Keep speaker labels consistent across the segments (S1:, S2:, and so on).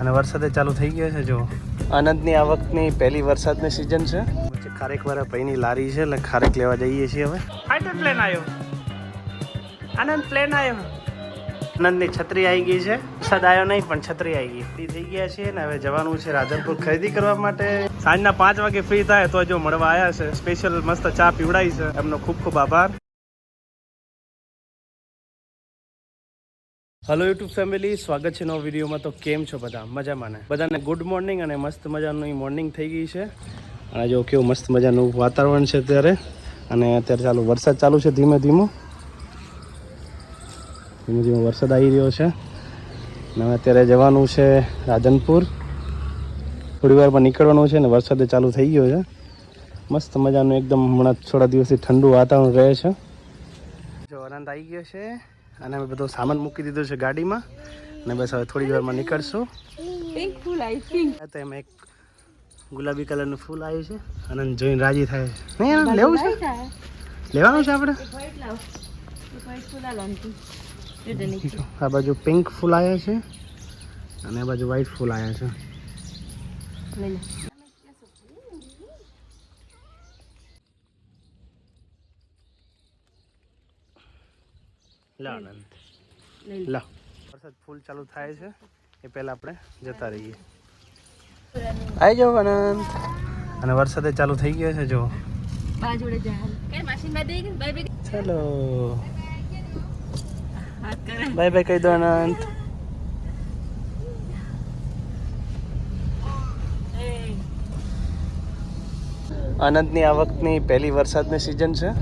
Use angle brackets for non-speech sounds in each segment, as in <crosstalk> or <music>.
S1: અને વરસાદે ચાલુ થઈ ગયો છે જો. આનંદની આ વખતની પહેલી વરસાદની સિઝન છે. ખારેક ખારેકવાળા ભાઈની લારી છે એટલે ખારેક લેવા જઈએ છીએ હવે. ફાઇટર પ્લેન આવ્યો. આનંદ પ્લેન આવ્યો. આનંદની છત્રી આવી ગઈ છે. વરસાદ આવ્યો નહીં પણ છત્રી આવી ગઈ. ફ્રી થઈ ગયા છીએ ને હવે જવાનું છે રાધનપુર ખરીદી કરવા માટે. સાંજના પાંચ વાગે ફ્રી થાય તો જો મળવા આવ્યા છે. સ્પેશિયલ મસ્ત ચા પીવડાવી છે. એમનો ખૂબ ખૂબ આભાર. હલો યુટ્યુબ ફેમિલી સ્વાગત છે નવો વિડીયોમાં. તો કેમ છો બધા? મજામાં ને? બધાને ગુડ મોર્નિંગ અને મસ્ત મજાનું મોર્નિંગ થઈ ગઈ છે. અને જો કેવું મસ્ત મજાનું વાતાવરણ છે અત્યારે. અને અત્યારે ચાલુ વરસાદ ચાલુ છે ધીમે ધીમો. ધીમે ધીમે વરસાદ આવી રહ્યો છે. અને અત્યારે જવાનું છે રાધનપુર. થોડી વારમાં નીકળવાનું છે ને વરસાદ ચાલુ થઈ ગયો છે. મસ્ત મજાનું એકદમ હમણાં થોડા દિવસથી ઠંડુ વાતાવરણ રહે છે. જો આનંદ આવી ગયો છે. અને અમે બધો સામાન મૂકી દીધો છે ગાડીમાં. અને બસ હવે થોડી વારમાં નીકળશું.
S2: પિંક ફૂલ આવી પિંક
S1: તો એમાં એક ગુલાબી કલરનું ફૂલ આવ્યું છે. આનંદ જોઈને રાજી થાય. છે નહીં લેવું છે? લેવાનું છે આપણે?
S2: આ
S1: બાજુ પિંક ફૂલ આવ્યા છે. અને આ બાજુ વ્હાઈટ ફૂલ આવ્યા છે
S2: લઈ લે
S1: લા આનંદ
S2: લા.
S1: વરસાદ ફૂલ ચાલુ થાય છે. એ પહેલાં આપણે જતા રહીએ. આવી જાઓ આનંદ અને વરસાદે ચાલુ થઈ ગયો છે જો ચાલો. બાય બાય કહી દો આનંદ અનંતની આ વખતની પહેલી વરસાદની સિઝન છે.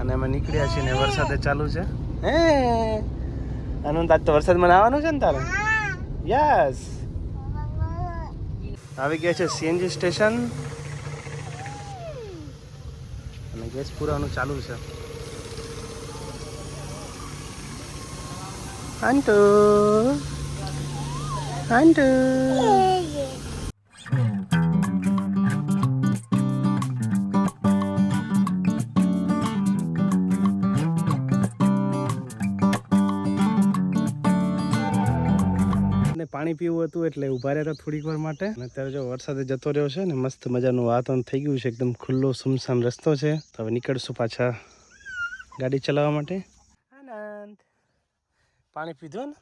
S1: અને અમે નીકળ્યા છીએ ને વરસાદે ચાલુ છે. હે? આનંદ આજ તો વરસાદમાં આવવાનું છે ને તારે? યસ આવી ગયા છે સીએનજી સ્ટેશન. અને ગેસ પુરાવાનું ચાલુ છે. આંટુ આંટુ પાણી પીવું હતું એટલે ઊભા રહ્યા હતા થોડીક વાર માટે. અને અત્યારે જો વરસાદ જતો રહ્યો છે ને મસ્ત મજાનું વાતાવરણ થઈ ગયું છે. એકદમ ખુલ્લો સુમસામ રસ્તો છે. તો હવે નીકળશું પાછા ગાડી ચલાવવા માટે. આનંદ. પાણી પીધું ને?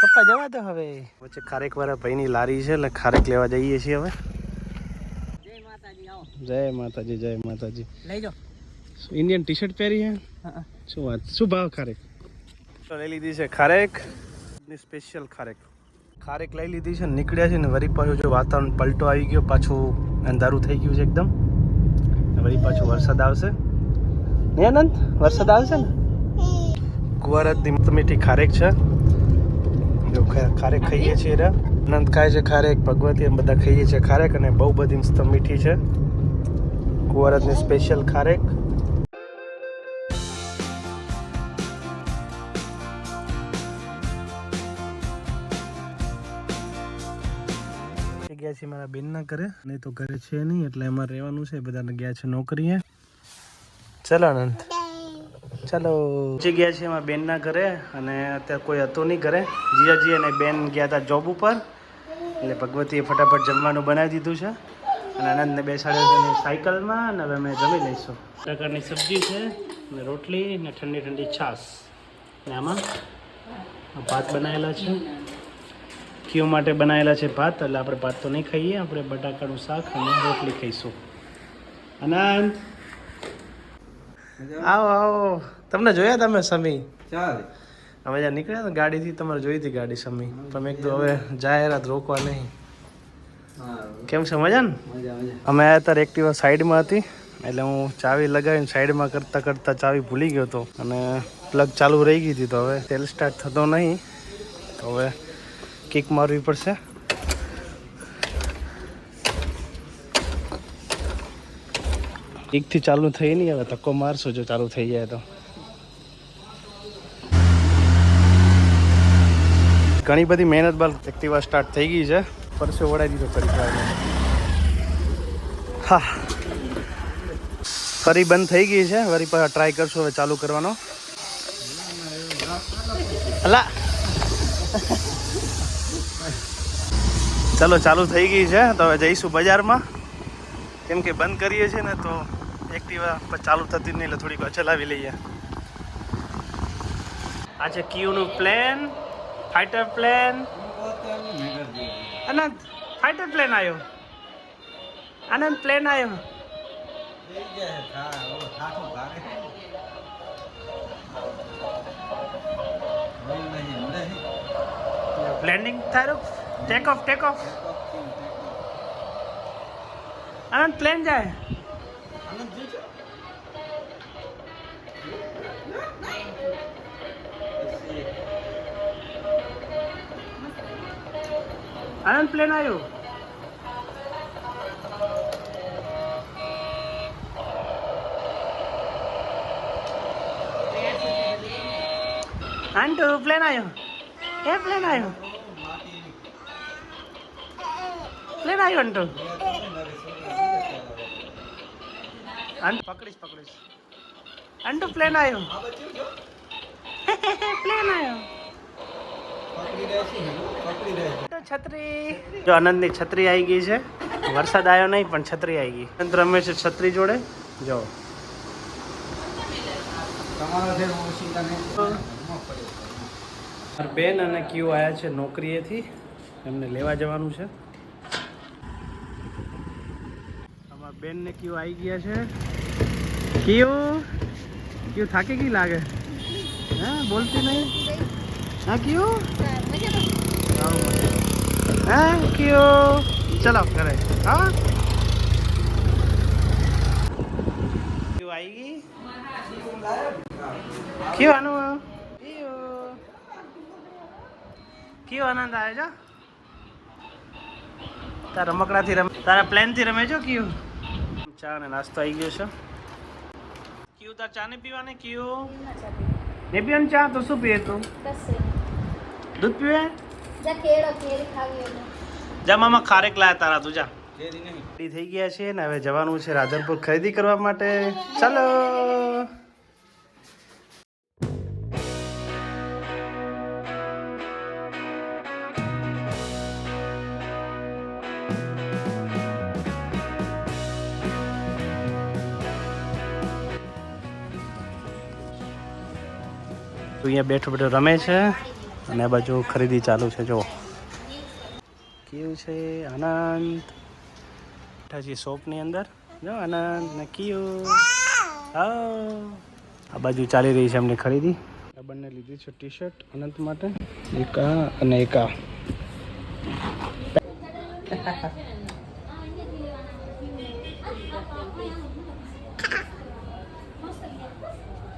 S1: પપ્પા જવા દો હવે. વચ્ચે ખારેક વાળા ભાઈની લારી છે એટલે ખારેક લેવા જઈએ છીએ હવે.
S2: જય માતાજી
S1: જય માતાજી
S2: લઈ જાઓ.
S1: ઇન્ડિયન ટી શર્ટ પહેરી છે શું વાત? શું ભાવ ખારેક? લઈ લીધી છે ખારેક સ્પેશિયલ ખારેક. ખારેક લઈ લીધી છે ને નીકળ્યા છે ને વળી પાછું જો વાતાવરણ પલટો આવી ગયો, પાછું અંધારું થઈ ગયું છે એકદમ. વળી પાછું વરસાદ આવશે. ને આનંદ, વરસાદ આવશે ને? કુવારતની મીઠી ખારેક છે. જો ખારેક ખાઈએ છીએ રે. આનંદ ખાય છે ખારેક, ભગવતી એમ બધા ખાઈએ છીએ ખારેક અને બહુ બધી મસ્ત મીઠી છે. કુવારતની સ્પેશિયલ ખારેક. ગયા છે મારા બેનના ઘરે. નહીં તો ઘરે છે નહીં, એટલે એમાં રહેવાનું છે. બધાને ગયા છે નોકરીએ. ચલો આનંદ. ચાલો. પહોંચી ગયા છે એમાં બેનના ઘરે, અને અત્યારે કોઈ હતું નહીં ઘરે. જીજાજી અને બેન ગયા હતા જોબ ઉપર. એટલે ભગવતીએ ફટાફટ જમવાનું બનાવી દીધું છે. અને આનંદને બેસાડ્યો છે સાયકલમાં, અને હવે અમે જમી લઈશું. પ્રકારની સબ્જી છે, ને રોટલી, ને ઠંડી ઠંડી છાશ. ને આમાં ભાત બનાવેલા છે. કીઓ માટે બનાવેલા છે ભાત. એટલે આપણે ભાત તો નહીં ખાઈએ આપણે બટાકાનું શાક અને રોટલી ખાઈશું. અનંત. આવો આવો. તમને જોયા તમે સમી?
S3: ચાલે.
S1: અમે જ્યાં નીકળ્યા હતા ગાડીથી તમારે જોઈ હતી ગાડી સમી. તમે એક તો હવે જાહેરાત રોકવા નહીં. કેમ છે? મજા ને અમે આવ્યા ત્યારે એક્ટિવા સાઈડમાં હતી એટલે હું ચાવી લગાવીને સાઈડમાં કરતાં કરતાં ચાવી ભૂલી ગયો હતો. અને પ્લગ ચાલુ રહી ગઈ હતી તો હવે તેલ સ્ટાર્ટ થતો નહીં. તો હવે કિક મારવી પડશે. કિકથી ચાલુ થઈ નહીં હવે ધક્કો મારશું જો ચાલુ થઈ જાય તો. ઘણી બધી મહેનત બાદ એક્ટિવા સ્ટાર્ટ થઈ ગઈ છે. પરસે વડાઈ દીધો ફરી હા. ફરી બંધ થઈ ગઈ છે. ફરી પાછા ટ્રાય કરશું, હવે ચાલુ કરવાનો. અલા. ચાલો, ચાલુ થઈ ગઈ છે. તો હવે જઈશું બજારમાં. કેમ કે બંધ કરીએ છીએ ને, તો એક્ટિવા પર ચાલુ થતી નહીં, એટલે થોડીક ચલાવી લઈએ. આ છે કિયુનું plane fighter plane. Anant fighter plane આવ્યો. આનંદ પ્લેન આવ્યો. Landing થારું take off take off Anand plane જાય આનંદ પ્લેન આવ્યો આંટુ પ્લેન આવ્યો એ પ્લેન આવ્યો પ્લેન આવ્યો આંટુ પકડીશ પકડીશ આંટુ પ્લેન આવ્યો પ્લેન આવ્યો તો છત્રી જો આનંદની છત્રી આવી ગઈ છે વરસાદ આવ્યો નહીં પણ છત્રી આવી ગઈ અંત રમે છે છત્રી જોડે જો બેન અને ક્યુ આવ્યા છે નોકરીએથી? એમને લેવા જવાનું છે અમારા બેન ને ક્યુ આવી ગયા છે? કયો? ક્યુ થાકી ગઈ લાગે? હા, બોલતી નહીં? હા, ક્યુ? હા, ક્યુ? ચલો, ઘરે. હા? ક્યુ આવી ગઈ? ક્યુ આનું? ક્યુ? આનંદ આવે છે? તારા રમકડાથી રમે તારા પ્લેનથી રમે છો, કયું? ચા અને નાસ્તો આવી ગયો છે. કયું તાર ચા ને પીવાની? કયું? ને પીવાની ચા? તો શું પીએ તું? દૂધ પીવે? જા મામા ખારેક લાયા તારા તું જા. થઈ ગયા છે ને હવે જવાનું છે રાધનપુર ખરીદી કરવા માટે. ચાલો! તો અહીંયા બેઠો બેઠો રમે છે અને આ બાજુ ખરીદી ચાલુ છે જો કેવું છે? આનંદ. બેઠાજી શોપની અંદર. જો, આનંદ ને કયું. આ બાજુ ચાલી રહી છે એમની ખરીદી. બંને લીધી છે ટી શર્ટ અનંત માટે. એક આ અને એક આ.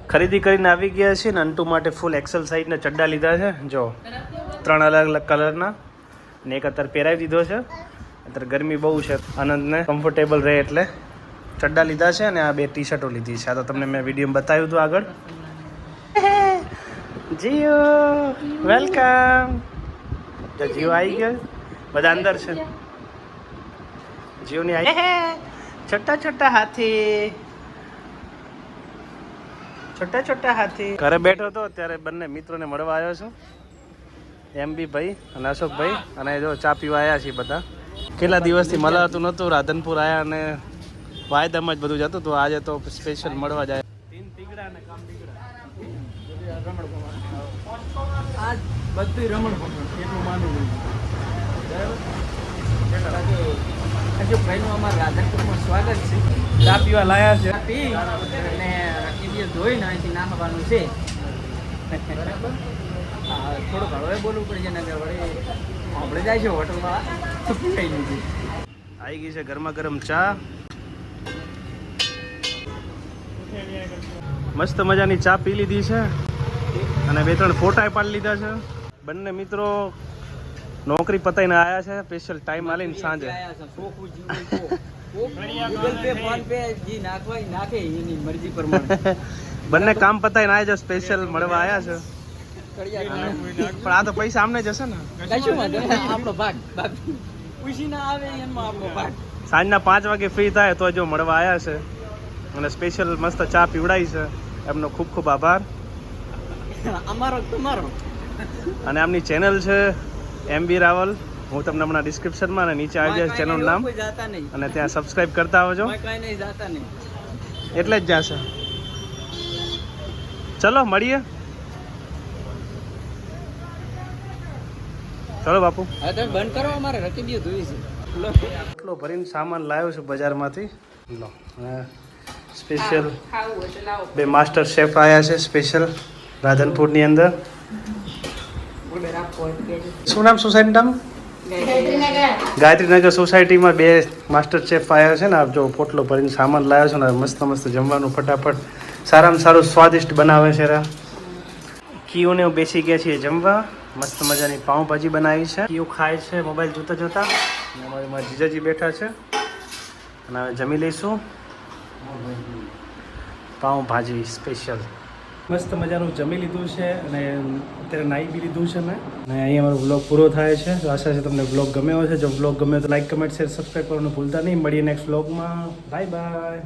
S1: ખરીદી કરીને આવી ગયા છે ને અંટુ માટે ફૂલ એક્સેલ સાઇઝના ચડ્ડા લીધા છે. જો, ત્રણ અલગ અલગ કલરના ને. એક અત્યારે પહેરાવી દીધો છે. અત્યારે ગરમી બહુ છે, આનંદને કમ્ફર્ટેબલ રહે એટલે ચડ્ડા લીધા છે અને આ બે ટી શર્ટો લીધી છે. આ તો તમને મેં વીડિયો બતાવ્યું હતું આગળ. જીઓ વેલકમ જીઓ આવી ગયો. બધા અંદર છે. જીઓની આવી છોટા છોટા હાથી. છોટા છોટા હાથી. ઘરે બેઠો હતો ત્યારે બંને મિત્રોને મળવા આવ્યો છું. એમ બી ભાઈ અને અશોકભાઈ. અને જો ચા પીવા આવ્યા છીએ બધા. કેટલા દિવસથી મળાતું નહોતું રાધનપુર આવ્યા અને વાયદામાં જ બધું જતું હતું. આજે તો સ્પેશિયલ મળવા જાય.
S3: આજ બધું રમણ એટલું માનવું હજુ ભાઈનું અમારા રાધનપુરમાં સ્વાગત છે.
S1: ચા પીવા લાયા છે.
S3: પી અને એ ધોઈને અહીંથી નાખવાનું છે. બરાબર. હા થોડુંક હળવે બોલવું પડશે ને કે વળી આપણે જાય છે હોટલમાં તો નથી
S1: આવી ગઈ છે ગરમા ગરમ ચા. મસ્ત મજાની ચા પી લીધી છે અને બે ત્રણ ફોટા પાડી લીધા છે. બંને મિત્રો નોકરી પતાઈને આવ્યા છે સ્પેશિયલ ટાઈમ આલીને સાંજે.
S3: આયા. ગૂગલ પે ફોન પે જી નાખવાય નાખે એની મરજી પ્રમાણે. <laughs>
S1: બંને કામ પતાઈને આવ્યા જો સ્પેશિયલ મળવા આવ્યા છે. પણ આ તો પૈસા આમને જશે ને?
S3: કશું વાંધો આપણો ભાગ ભાગ. ખુશી ના આવે એમાં આપણો ભાગ.
S1: સાંજના પાંચ વાગે ફ્રી થાય તો જો મળવા આવ્યા છે. અને સ્પેશિયલ મસ્ત ચા પીવડાવી છે. એમનો ખૂબ ખૂબ આભાર. <laughs>
S3: અમારો તમારો.
S1: અને આમની ચેનલ છે એમ બી રાવલ હું તમને હમણાં ડિસ્ક્રિપ્શનમાં અને નીચે આવી જાય ચેનલ નામ. અને ત્યાં સબસ્ક્રાઇબ કરતા આવજો.
S3: કોઈ કઈ નહીં જાતા નહીં.
S1: એટલે જ જશે. ચલો મળીએ. ચલો બાપુ.
S3: બંધ કરો અમારે રકીબીઓ ધોઈ છે. લો.
S1: એટલો ભરીને સામાન લાવ્યો છું બજારમાંથી. લો સ્પેશિયલ બે માસ્ટર શેફ આવ્યા છે સ્પેશિયલ રાધનપુરની અંદર.
S2: શું કહેજો.
S1: શું નામ સોસાયટીનું નામ? ગાયત્રીનગર. સોસાયટીમાં બે માસ્ટર શેફ આવ્યા છે ને, આપ જો પોટલો ભરીને સામાન લાવ્યો છે ને મસ્ત મસ્ત જમવાનું ફટાફટ. સારામાં સારું સ્વાદિષ્ટ બનાવે છે રા. કીઓને બેસી ગયા છીએ જમવા. મસ્ત મજાની પાઉંભાજી બનાવી છે. કીઓ ખાય છે મોબાઈલ જોતા જોતા. અમારી મારા જીજાજી બેઠા છે. અને હવે જમી લઈશું. પાઉંભાજી સ્પેશિયલ મસ્ત મજાનું જમી લીધું છે અને અત્યારે નાહી બી લીધું છે મેં. અને અહીંયા અમારો બ્લોગ પૂરો થાય છે. તો આશા છે તમને બ્લોગ ગમ્યો છે જો બ્લોગ ગમ્યો તો લાઈક કમેન્ટ શેર સબસ્ક્રાઈબ કરવાનું ભૂલતા નહીં. મળીએ નેક્સ્ટ બ્લોગમાં બાય બાય